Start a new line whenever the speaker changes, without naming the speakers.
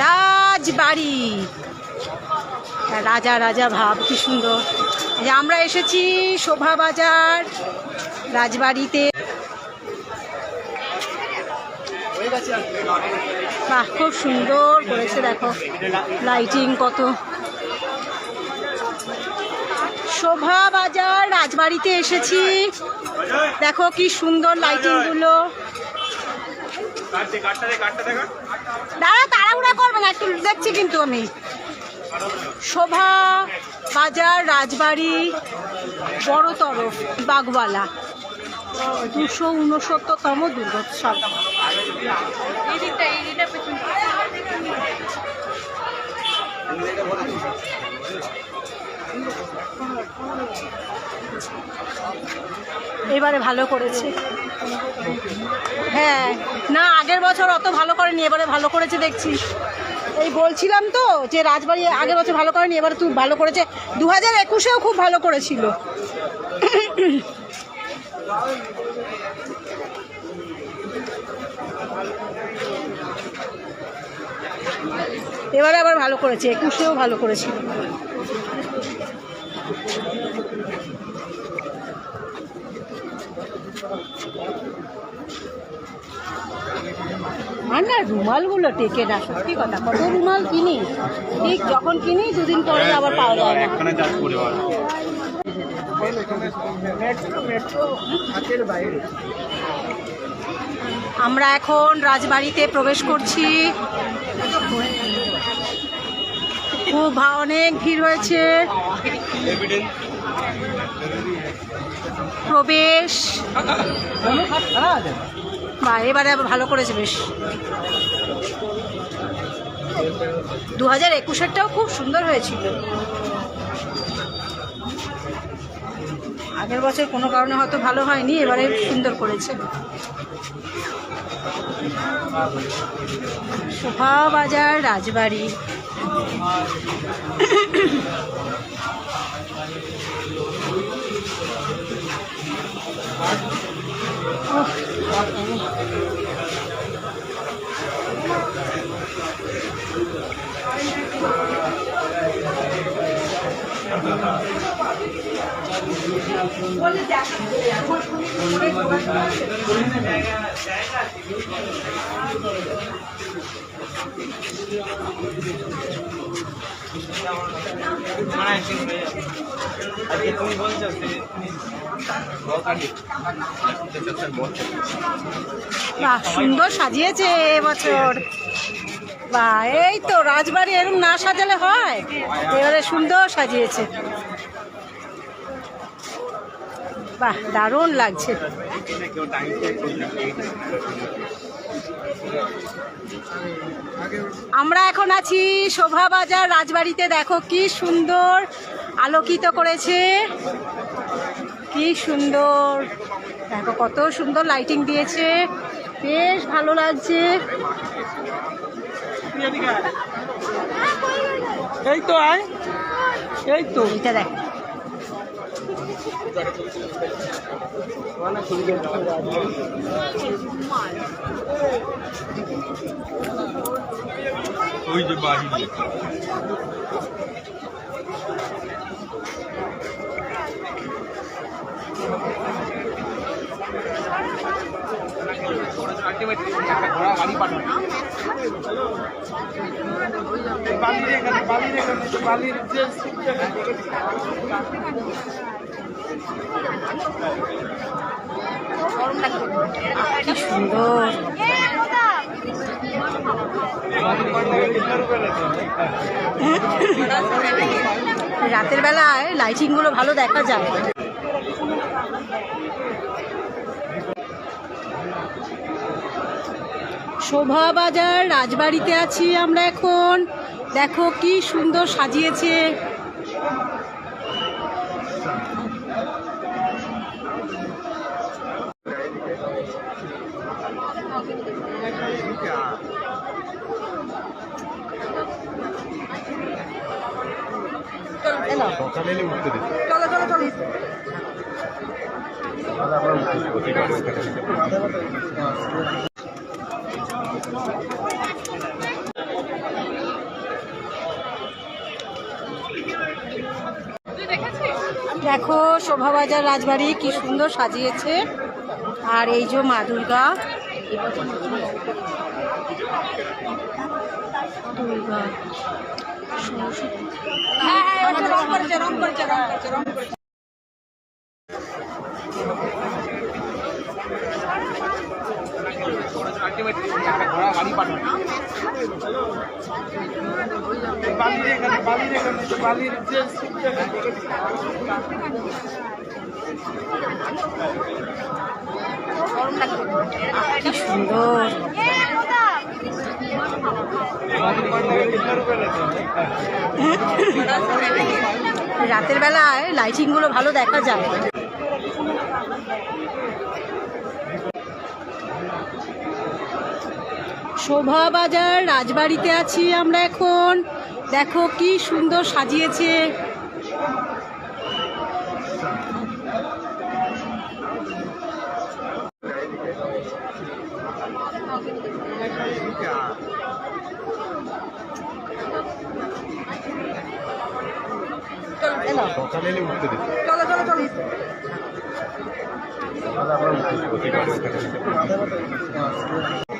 রাজবাড়ি। রাজা রাজা, ভাব, কি সুন্দর। যে আমরা এসেছি শোভা বাজার রাজবাড়িতে। বাহ, খুব সুন্দর করেছে, দেখো লাইটিং কত। শোভা বাজার রাজবাড়িতে এসেছি। দেখো, কি সুন্দর লাইটিংগুলো। দাঁড়া তাড়াহুড়া করবে না একটু দেখছি কিন্তু আমি। শোভা বাজার রাজবাড়ি বড় তরফ বাগওয়ালা দুশো উনসত্তরতম দুর্গোৎসব। এবারে ভালো করেছে। হ্যাঁ না, আগের বছর অত ভালো করেনি, এবারে ভালো করেছে দেখছি। এই বলছিলাম তো যে রাজবাড়ি আগের বছর ভালো করেনি, এবারে তুই ভালো করেছে। দু হাজার একুশেও খুব ভালো করেছিল। এবারে আবার ভালো করেছে, একুশেও ভালো করেছিল। আর না রুমালগুলো টেকে না সত্যি কথা। কত রুমাল কিনি? ঠিক যখন কিনি দুদিন পরে আবার পাওয়া যায় না আমরা এখন রাজবাড়িতে প্রবেশ করছি। খুব অনেক ভিড় হয়েছে। প্রবেশ। বা এবারে ভালো করেছে বেশ। দু হাজার একুশেরটাও খুব সুন্দর হয়েছিল। আগের বছর কোনো কারণে হয়তো ভালো হয়নি, এবারে সুন্দর করেছে। শোভা বাজার রাজবাড়ি।
我好疼！我这，我这脚疼的，的！
বাহ, সুন্দর সাজিয়েছে এবছর বা এই তো রাজবাড়ি এরম না সাজালে হয়। এবারে সুন্দর সাজিয়েছে। বাহ দারুণ লাগছে। আমরা এখন আছি শোভা বাজার রাজবাড়িতে। দেখো কি সুন্দর আলোকিত করেছে। কি সুন্দর। দেখো কত সুন্দর লাইটিং দিয়েছে। বেশ ভালো লাগছে।
এই তো আয়। এই তো।
এটা দেখ।
ওই যে বাড়ি গাড়ি পাঠানো বালির এখানে বালির এখানে বালির যে
কি সুন্দর। রাতের বেলায় লাইটিংগুলো ভালো দেখা যায়। শোভা বাজার রাজবাড়িতে আছি আমরা এখন। দেখো কি সুন্দর সাজিয়েছে। দেখো শোভাবাজার রাজবাড়ি কি সুন্দর সাজিয়েছে। আর এই যে মা দুর্গা। দুর্গা। সরস্বতী। হ্যাঁ, হ্যাঁ, ওটা রং করেছে, কি সুন্দর। রাতের বেলায় লাইটিংগুলো ভালো দেখা যায়। শোভাবাজার রাজবাড়িতে আছি আমরা এখন। দেখো কি সুন্দর সাজিয়েছে। চলো
সকালে এলে উঠতে দিচ্ছে
চলো চলো চলো
আমরা উঠতে